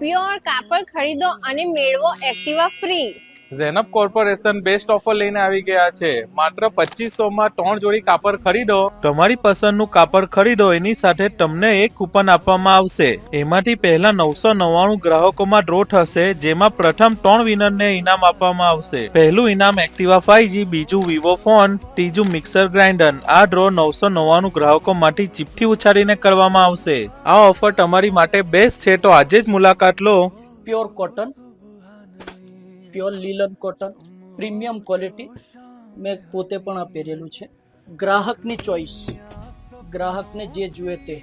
Pure કાપડ ખરીદો અને મેળવો એક્ટિવા ફ્રી. ઝેનપ કોર્પોરેશન બેસ્ટ ઓફર લઈને આવી ગયા છે. માત્ર પચીસો માં ત્રણ જોડી કાપડ ખરીદો. તમારી પસંદનું કાપડ ખરીદો એની સાથે તમને એક કૂપન આપવામાં આવશે. એમાંથી પહેલા નવસો નવ્વાણું ગ્રાહકોમાં ડ્રો થશે જેમાં પ્રથમ ત્રણ વિનરને ઇનામ આપવામાં આવશે. પહેલું ઇનામ એક્ટિવા ફાઈવ જી બીજું વિવો ફોન ત્રીજું મિક્સર ગ્રાઇન્ડર આ ડ્રો નવસો નવ્વાણું માટે ચીપથી ઉછાળીને કરવામાં આવશે. આ ઓફર તમારી માટે બેસ્ટ છે તો આજે જ મુલાકાત લો. Pure cotton pure linen cotton premium quality મેં પોતે પણ આ પહેરેલું છે. ગ્રાહકની ચોઈસ. ગ્રાહકને જે જુએ તે.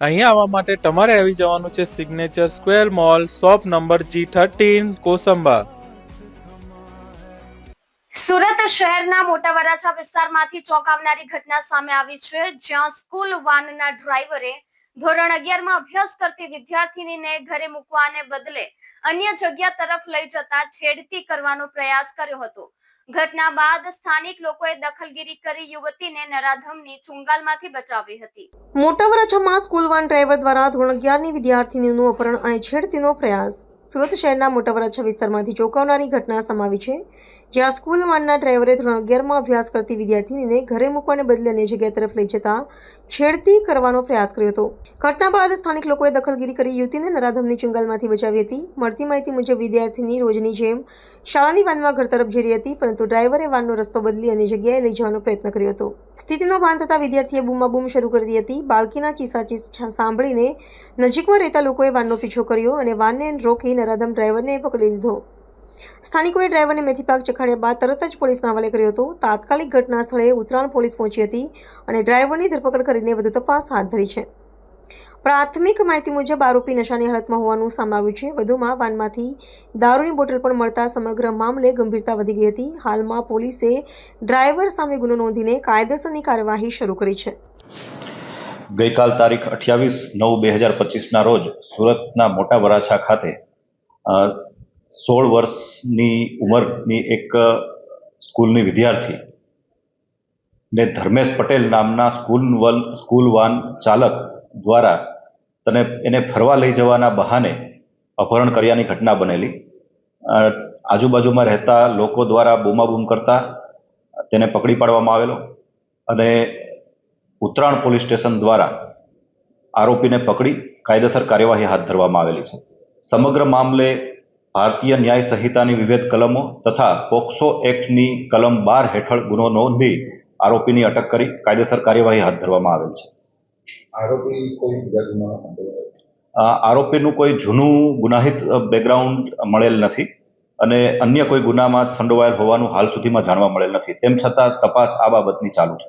અહીંયા આવવા માટે તમારે આવી જવાનું છે signature square mall shop number G thirteen Kosamba. Surat શહેરના મોટા વરાછા વિસ્તારમાંથી ચોંકાવનારી ઘટના સામે આવી છે જ્યાં સ્કૂલ વાનના ડ્રાઈવરે ધોરણ અગિયારમાં અભ્યાસ કરતી વિદ્યાર્થીનીને ઘરે મૂકવાને બદલે અન્ય જગ્યા તરફ લઈ જતા છેડતી કરવાનો પ્રયાસ કર્યો હતો. ઘટના બાદ સ્થાનિક લોકોએ દખલગીરી કરી યુવતીને નરાધમની ચુંગાલમાંથી બચાવી હતી. મોટા વરાછામાં સ્કૂલ વાન ડ્રાઈવર દ્વારા ધોરણ અગિયારની વિદ્યાર્થીનીનું અપહરણ અને છેડતીનો પ્રયાસ સુરત શહેરના મોટા વરાછા વિસ્તારમાંથી ચોંકાવનારી ઘટના સમાવી છે, જ્યાં સ્કૂલ વાનના ડ્રાઈવરે ધોરણ અગિયારમાં અભ્યાસ કરતી વિદ્યાર્થીનીને ઘરે મૂકવાને બદલે અન્ય જગ્યા તરફ લઈ જતા છેડતી કરવાનો પ્રયાસ કર્યો હતો. ઘટના બાદ સ્થાનિક લોકોએ દખલગીરી કરી યુવતીને નરાધમની ચુંગાલમાંથી બચાવી હતી. મળતી માહિતી મુજબ, વિદ્યાર્થીની રોજની જેમ શાળાની વાનમાં ઘર તરફ જઈ રહી હતી, પરંતુ ડ્રાઈવરે વાનનો રસ્તો બદલી અન્ય જગ્યાએ લઈ જવાનો પ્રયત્ન કર્યો હતો. સ્થિતિનો ભાન થતાં વિદ્યાર્થીએ બૂમાબૂમ શરૂ કરી દીધી હતી. બાળકીના ચીસાચીસ સાંભળીને નજીકમાં રહેતા લોકોએ વાનનો પીછો કર્યો અને વાનને રોકી નરાધમ ડ્રાઈવરને પકડી લીધો. સ્થાનિકોએ ડ્રાઈવરને મેથી ચખાડ્યા બાદ તરત જ પોલીસના હવાલે કર્યો હતો. તાત્કાલિક ઘટના સ્થળે ઉત્તરાયણ પોલીસ પહોંચી હતી અને ડ્રાઈવરની ધરપકડ કરીને વધુ તપાસ હાથ ધરી છે. પ્રાથમિક માહિતી મુજબ, આરોપી નશાની હાલતમાં હોવાનું સામે છે. વધુમાં વાનમાંથી દારૂની બોટલ પણ મળતા સમગ્ર મામલે ગંભીરતા વધી ગઈ હતી. હાલમાં પોલીસે ડ્રાઈવર સામે ગુનો નોંધીને કાયદેસરની કાર્યવાહી શરૂ કરી છે. ગઈકાલ તારીખ અઠ્યાવીસ નવ બે હજાર પચીસના રોજ સુરતના મોટા વરાછા ખાતે સોળ વર્ષની ઉંમરની એક સ્કૂલની વિદ્યાર્થી ને ધર્મેશ પટેલ નામના સ્કૂલ વન, સ્કૂલ વાન ચાલક દ્વારા તને, એને ફરવા લઈ જવાના બહાને અપહરણ કર્યાની ઘટના બનેલી. આજુબાજુમાં રહેતા લોકો દ્વારા બૂમાબૂમ કરતા તેને પકડી પાડવામાં આવેલો અને ઉત્તરાયણ પોલીસ સ્ટેશન દ્વારા આરોપીને પકડી કાયદેસર કાર્યવાહી હાથ ધરવામાં આવેલી છે. સમગ્ર મામલે ભારતીય ન્યાય સંહિતાની વિવિધ કલમો તથા પોક્સો એક્ટની કલમ બાર હેઠળ ગુનો નોંધી આરોપીની અટક કરી કાયદેસર કાર્યવાહી હાથ ધરવામાં આવેલ છે. આરોપી કોઈ બીજા આરોપીનું કોઈ જૂનું ગુનાહિત બેકગ્રાઉન્ડ મળેલ નથી અને અન્ય કોઈ ગુનામાં સંડોવાયેલ હોવાનું હાલ સુધીમાં જાણવા મળેલ નથી. તેમ છતાં તપાસ આ બાબતની ચાલુ છે.